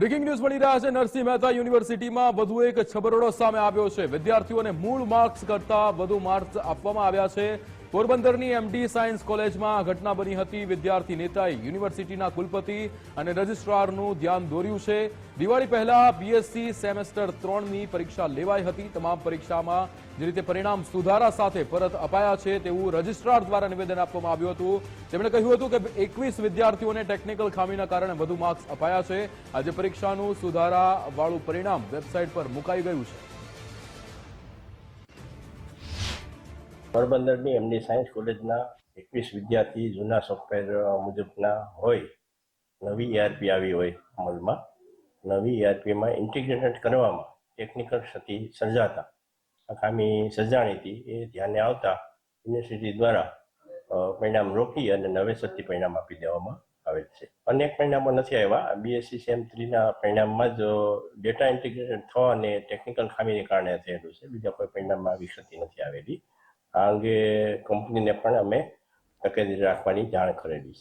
Breaking news મળી રહ્યા છે. નરસિંહ મહેતા યુનિવર્સિટીમાં વધુ એક છબરડો સામે આવ્યો છે. વિદ્યાર્થીઓને મૂળ માર્ક્સ કરતા વધુ માર્ક્સ આપવામાં આવ્યા છે. પોરબંદરની એમડી સાયન્સ કોલેજમાં ઘટના બની હતી. વિદ્યાર્થી નેતાએ યુનિવર્સિટીના કુલપતિ અને રજિસ્ટ્રારનું ધ્યાન દોર્યું છે. દિવાળી પહેલા બીએસસી સેમેસ્ટર ત્રણની પરીક્ષા લેવાઈ હતી. તમામ પરીક્ષામાં જે રીતે પરિણામ સુધારા સાથે પરત અપાયા છે તેવું રજિસ્ટ્રાર દ્વારા નિવેદન આપવામાં આવ્યું હતું. તેમણે કહ્યું હતું કે એકવીસ વિદ્યાર્થીઓને ટેકનિકલ ખામીના કારણે વધુ માર્ક્સ અપાયા છે. આજે પરીક્ષાનું સુધારા વાળું પરિણામ વેબસાઇટ પર મુકાઈ ગયું છે. પોરબંદરની એમની સાયન્સ કોલેજના એકવીસ વિદ્યાર્થી જૂના સોફ્ટવેર મુજબના હોય, નવી ઈઆરપી આવી હોય અમલમાં, નવી ERP-માં ઇન્ટિગ્રેટેડ કરવામાં ટેકનિકલ ક્ષતિ સર્જાતા. ખામી સર્જાણી હતી, એ ધ્યાને આવતા યુનિવર્સિટી દ્વારા પરિણામ રોકી અને નવેસરથી પરિણામ આપી દેવામાં આવેલ છે. અનેક પરિણામો નથી આવ્યા. બીએસસી સેમ થ્રીના પરિણામમાં જ ડેટા ઇન્ટિગ્રેટેડ થવા અને ટેકનિકલ ખામીને કારણે થયેલું છે. બીજા કોઈ પરિણામમાં આવી ક્ષતિ નથી આવેલી. આ અંગે કંપનીને પણ અમે તકેદારી રાખવાની જાણ કરેલી છે.